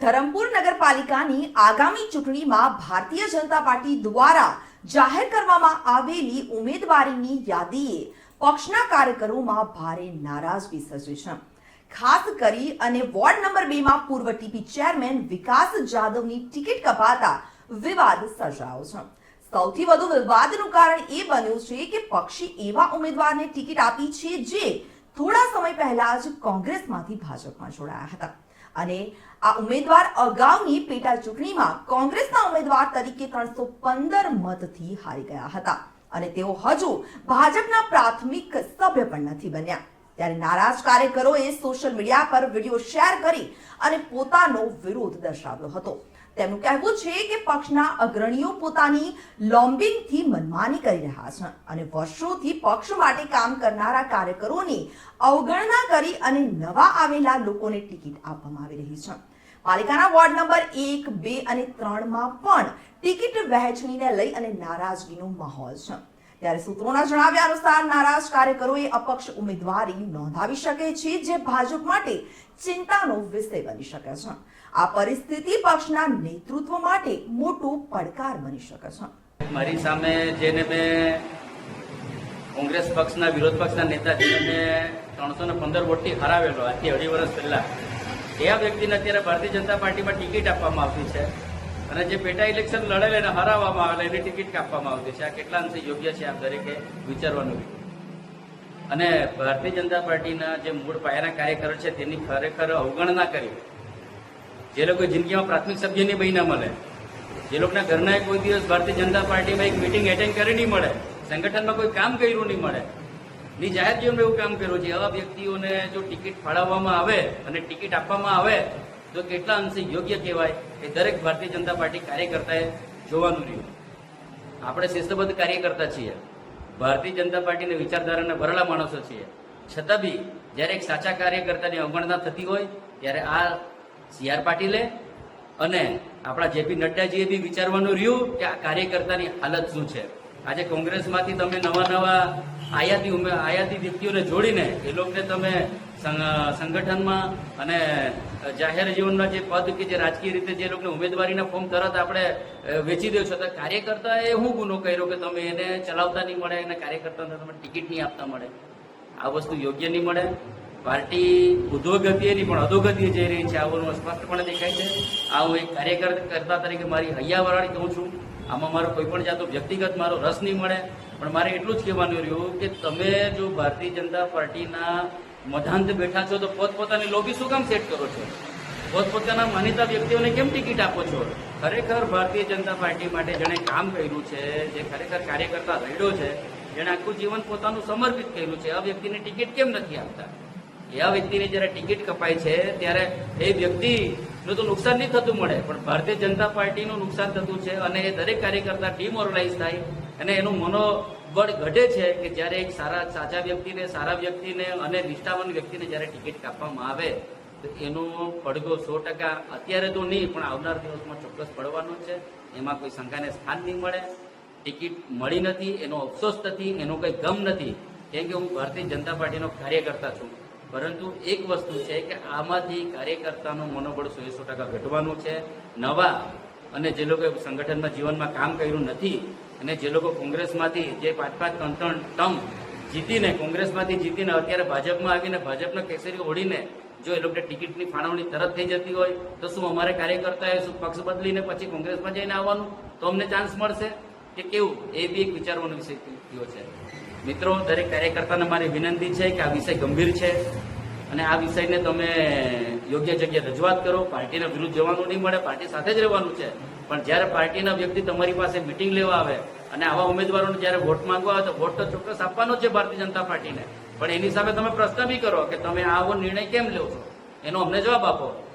ધરમપુર નગરપાલિકાની આગામી ચૂંટણીમાં ભારતીય જનતા પાર્ટી દ્વારા જાહેર કરવામાં આવેલી ઉમેદવારીની યાદીએ પક્ષના કાર્યકરોમાં ભારે નારાજગી સર્જી છે ખાસ કરી અને વોર્ડ નંબર બે માં પૂર્વ ટીપી ચેરમેન વિકાસ જાદવની ટિકિટ કપાતા વિવાદ સર્જાયો છે. સૌથી વધુ વિવાદનું કારણ એ બન્યું છે કે પક્ષે એવા ઉમેદવારને ટિકિટ આપી છે જે થોડા સમય પહેલા જ કોંગ્રેસમાંથી ભાજપમાં જોડાયા હતા. અને આ ઉમેદવાર અગાઉની પેટા ચૂંટણીમાં કોંગ્રેસના ઉમેદવાર તરીકે ત્રણસો પંદર મતથી હારી ગયા હતા. અને તેઓ હજુ ભાજપના પ્રાથમિક સભ્ય પણ નથી બન્યા. ત્યારે નારાજ કાર્યકરોએ સોશિયલ મીડિયા પર વીડિયો શેર કરી અને પોતાનો વિરોધ દર્શાવ્યો હતો. તેમનું કહેવું છે કે પક્ષના અગ્રણીઓ પોતાની લોમ્બિંગથી મનમાની કરી રહ્યા છે અને વર્ષોથી પક્ષ માટે કામ કરનારા કાર્યકરોની અવગણના કરી અને નવા આવેલા લોકોને ટિકિટ આપવામાં આવી રહી છે. પાલિકાના વોર્ડ નંબર એક, બે અને ત્રણમાં પણ ટિકિટ વહેંચણીને લઈ અને નારાજગીનો માહોલ છે. ત્યારે સૂત્રોના જણાવ્યા અનુસાર નારાજ કાર્યકરોએ અપક્ષ ઉમેદવારી નોંધાવી શકે છે, જે ભાજપ માટે ચિંતાનો વિષય બની શકે છે. આ પરિસ્થિતિ પક્ષના નેતૃત્વ માટે મોટો પડકાર બની શકે છે. મારી સામે જેને મેં કોંગ્રેસ પક્ષના, વિરોધ પક્ષના નેતા જેને મેં ત્રણસો ને પંદર વોટથી હરાવેલો, આજથી અઢી વર્ષ પહેલા, એ આ વ્યક્તિને અત્યારે ભારતીય જનતા પાર્ટીમાં ટિકિટ આપવામાં આવી છે. અને જે પેટા ઇલેક્શન લડેલ એને હરાવવામાં આવેલા, એની ટિકિટ કાપવામાં આવતી છે. આ કેટલા અંશે યોગ્ય છે આપ દરેકે વિચારવાનું અને ભારતીય જનતા પાર્ટીના જે મૂળ પાયાના કાર્યકરો છે, તેની ખરેખર અવગણના કરી. જે લોકો જિંદગીમાં પ્રાથમિક સભ્ય નહીં બહીના મળે, જે લોકોના ઘરના કોઈ દિવસ ભારતીય જનતા પાર્ટીમાં એક મિટિંગ એટેન્ડ કરી નહીં મળે, સંગઠનમાં કોઈ કામ કર્યું નહીં મળે ની જાહેર જીવનમાં એવું કામ કર્યું છે. આવા વ્યક્તિઓને જો ટિકિટ ફાળવવામાં આવે અને ટિકિટ આપવામાં આવે તો કેટલા અંશે યોગ્ય કહેવાય એ દરેક ભારતીય જનતા પાર્ટી કાર્યકર્તાએ જોવાનું રહ્યું. આપણે શિસ્તબદ્ધ કાર્યકર્તા છીએ. ભારતીય જનતા પાર્ટીની વિચારધારાના ભરેલા માણસો છીએ. છતાં બી, જ્યારે એક સાચા કાર્યકર્તાની અવગણના થતી હોય, ત્યારે આ સી આર પાટીલે અને આપણા જેપી નડ્ડાજીએ બી વિચારવાનું રહ્યું કે આ કાર્યકર્તાની હાલત શું છે. આજે કોંગ્રેસમાંથી તમે નવા નવા આયાતી આયાતી વ્યક્તિઓને જોડીને એ લોકોને તમે સંગઠનમાં અને જાહેર જીવનના જે પદ કે જે રાજકીય રીતે જે લોકોને ઉમેદવારીના ફોર્મ તરત આપણે વેચી દો છો. તો કાર્યકર્તાએ શું ગુનો કર્યો કે તમે એને ચલાવતા નહીં મળે અને કાર્યકર્તાને તમે ટિકિટ નહીં આપતા મળે. આ વસ્તુ યોગ્ય નહીં મળે. પાર્ટી નહીં, પણ અધોગતિએ જઈ રહી છે. આવું સ્પષ્ટપણે દેખાય છે. આવું એક કાર્યકર્તા તરીકે મારી હૈયાવરાળી કહું છું. આમાં મારો કોઈ પણ જાતનો વ્યક્તિગત મારો રસ નહીં મળે. પણ મારે એટલું જ કહેવાનું રહ્યું કે તમે જો ભારતીય જનતા પાર્ટીના મધાંત બેઠા છો, તો પોતપોતાની લોબી શું કામ સેટ કરો છો? પોતપોતાના માનીતા વ્યક્તિઓને કેમ ટિકિટ આપો છો? ખરેખર ભારતીય જનતા પાર્ટી માટે જેણે કામ કર્યું છે, જે ખરેખર કાર્યકર્તા રહ્યો છે, જેણે આખું જીવન પોતાનું સમર્પિત કર્યું છે, આ વ્યક્તિને ટિકિટ કેમ નથી આપતા? એવા વ્યક્તિને જ્યારે ટિકિટ કપાય છે, ત્યારે એ વ્યક્તિનું તો નુકસાન નહીં થતું મળે, પણ ભારતીય જનતા પાર્ટીનું નુકસાન થતું છે અને એ દરેક કાર્યકર્તા ડિમોરલાઇઝ થાય અને એનું મનોબળ ઘટે છે કે જ્યારે એક સારા, સાચા વ્યક્તિને, સારા વ્યક્તિને અને નિષ્ઠાવાન વ્યક્તિને જ્યારે ટિકિટ કાપવામાં આવે, તો એનો પડઘો સો ટકા અત્યારે તો નહીં, પણ આવનાર દિવસમાં ચોક્કસ પડવાનો છે. એમાં કોઈ શંકાને સ્થાન નહીં મળે. ટિકિટ મળી નથી, એનો અફસોસ નથી, એનો કંઈ ગમ નથી. કેમ કે હું ભારતીય જનતા પાર્ટીનો કાર્યકર્તા છું. પરંતુ એક વસ્તુ છે કે આમાંથી કાર્યકર્તાનું મનોબળ સો ટકા ઘટવાનું છે. નવા અને જે લોકો સંગઠનમાં જીવનમાં કામ કર્યું નથી અને જે લોકો કોંગ્રેસમાંથી જે પાંચ પાંચ ત્રણ ત્રણ ટર્મ જીતીને કોંગ્રેસમાંથી જીતીને અત્યારે ભાજપમાં આવીને ભાજપના કેસરી ઓઢીને જો એ લોકોને ટિકિટની ફાળવણી તરત થઈ જતી હોય તો શું અમારે કાર્યકર્તાએ શું પક્ષ બદલીને પછી કોંગ્રેસમાં જઈને આવવાનું? તો અમને ચાન્સ મળશે. કે કેવું? એ બી એક વિચારવાનો વિષય થયો છે. મિત્રો દરેક કાર્યકર્તાને મારી વિનંતી છે કે આ વિષય ગંભીર છે અને આ વિષયને તમે યોગ્ય જગ્યાએ રજૂઆત કરો. પાર્ટીના વિરુદ્ધ જવાનું નહીં મળે, પાર્ટી સાથે જ રહેવાનું છે. પણ જ્યારે પાર્ટીના વ્યક્તિ તમારી પાસે મિટિંગ લેવા આવે અને આવા ઉમેદવારોને જ્યારે વોટ માંગવા આવે તો વોટ તો ચોક્કસ આપવાનો છે ભારતીય જનતા પાર્ટીને. પણ એની સામે તમે પ્રશ્ન બી કરો કે તમે આવો નિર્ણય કેમ લો છો? એનો અમને જવાબ આપો.